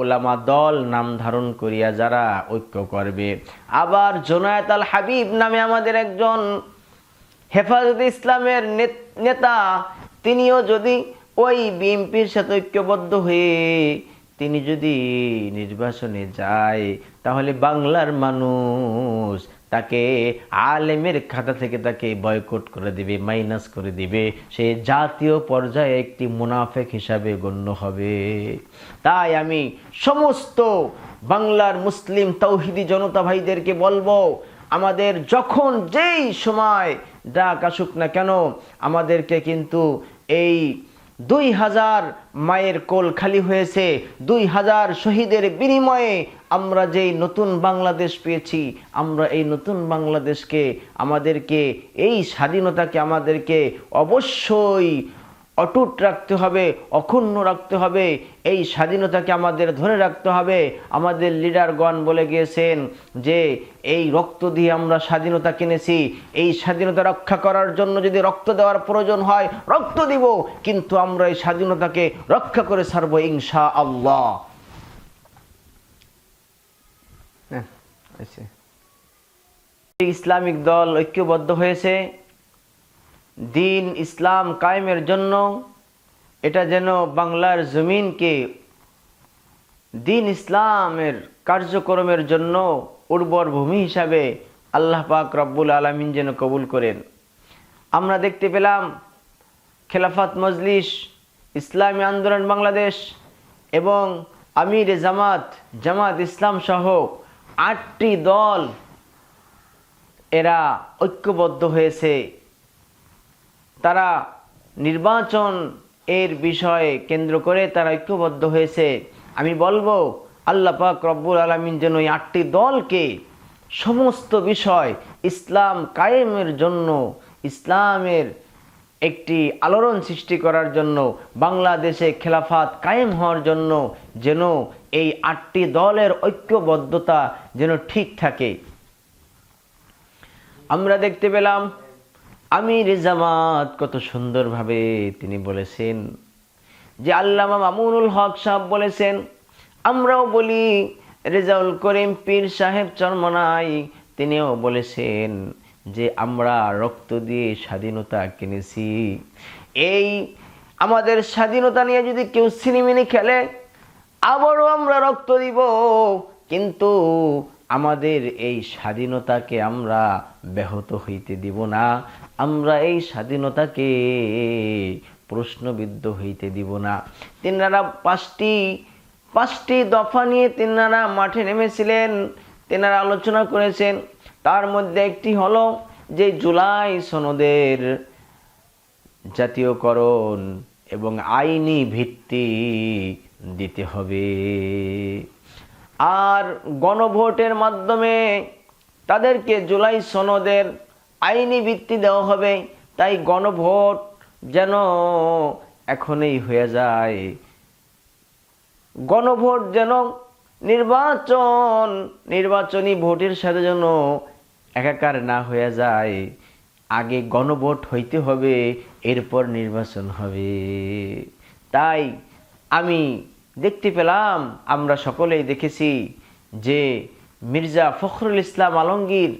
ওলামা দল নাম ধারণ করিয়া যারা ঐক্য করবে। আবার জোনায়েত আল হাবিব নামে আমাদের একজন হেফাজত ইসলামের নেতা তিনিও যদি ওই বিএনপির সাথে ঐক্যবদ্ধ হয়ে তিনি যদি নির্বাচনে যায়, তাহলে বাংলার মানুষ তাকে আলেমের খাতা থেকে তাকে বয়কট করে দিবে মাইনাস করে দিবে। সে জাতীয় পর্যায়ে একটি মুনাফেক হিসাবে গণ্য হবে। তাই আমি সমস্ত বাংলার মুসলিম তৌহিদি জনতা ভাইদেরকে বলব, আমাদের যখন যেই সময় ডাক আসুক না কেন, আমাদেরকে কিন্তু এই দুই হাজার মায়ের কোল খালি হয়েছে, দুই হাজার শহীদের বিনিময়ে আমরা যেই নতুন বাংলাদেশ পেয়েছি, আমরা এই নতুন বাংলাদেশকে, আমাদেরকে, এই স্বাধীনতাকে আমাদেরকে অবশ্যই অটুট রাখতে হবে অক্ষুণ্ণ রাখতে হবে এই স্বাধীনতাকে আমাদের ধরে রাখতে হবে। আমাদের লিডারগণ বলে গিয়েছেন যে এই রক্ত দিয়ে আমরা স্বাধীনতা কিনেছি এই স্বাধীনতা রক্ষা করার জন্য যদি রক্ত দেওয়ার প্রয়োজন হয় রক্ত দিব কিন্তু আমরা এই স্বাধীনতাকে রক্ষা করে ছাড়বো ইনশা আল্লাহ হ্যাঁ, ইসলামিক দল ঐক্যবদ্ধ হয়েছে। দিন ইসলাম কায়েমের জন্য এটা যেন বাংলার জমিনকে দিন ইসলামের কার্যক্রমের জন্য উর্বর ভূমি হিসাবে আল্লাহ পাক রব্বুল আলমিন যেন কবুল করেন। আমরা দেখতে পেলাম খেলাফত মজলিস, ইসলামী আন্দোলন বাংলাদেশ এবং আমির জামাত জামাত ইসলাম সহ আটটি দল এরা ঐক্যবদ্ধ হয়েছে। তারা নির্বাচন এর বিষয়ে কেন্দ্র করে তারা ঐক্যবদ্ধ হয়েছে। আমি বলব, আল্লাহ পাক রব্বুল আলমিন যেন এই আটটি দলকে সমস্ত বিষয় ইসলাম কায়েমের জন্য, ইসলামের একটি আলোড়ন সৃষ্টি করার জন্য, বাংলাদেশে খেলাফাত কায়েম হওয়ার জন্য যেন এই আটটি দলের ঐক্যবদ্ধতা যেন ঠিক থাকে। আমরা দেখতে পেলাম আমির জামাত কত সুন্দরভাবে তিনি বলেছেন যে আল্লামা মামুনুল হক সাহেব বলেছেন, আমরাও বলি রেজাউল করিম পীর সাহেব চরমনাই, তিনিও বলেছেন যে আমরা রক্ত দিয়ে স্বাধীনতা কিনেছি। এই আমাদের স্বাধীনতা নিয়ে যদি কেউ সিনেমিনি খেলে, আবারও আমরা রক্ত দিব, কিন্তু আমাদের এই স্বাধীনতাকে আমরা ব্যাহত হইতে দিব না। আমরা এই স্বাধীনতাকে প্রশ্নবিদ্ধ হইতে দিব না। তিনারা পাঁচটি পাঁচটি দফা নিয়ে তিনারা মাঠে নেমেছিলেন, তেনারা আলোচনা করেছেন। তার মধ্যে একটি হলো যে জুলাই সনদের জাতীয়করণ এবং আইনি ভিত্তি দিতে হবে। আর গণভোটের মাধ্যমে তাদেরকে জুলাই সনদের আইনি ভিত্তি দেওয়া হবে। তাই গণভোট যেন এখনই হয়ে যায়। গণভোট যেন নির্বাচন, নির্বাচনী ভোটের সাথে যেন একাকার না হয়ে যায়। আগে গণভোট হইতে হবে, এরপর নির্বাচন হবে। তাই আমি দেখতে পেলাম আমরা সকলেই দেখেছি যে মির্জা ফখরুল ইসলাম আলমগীর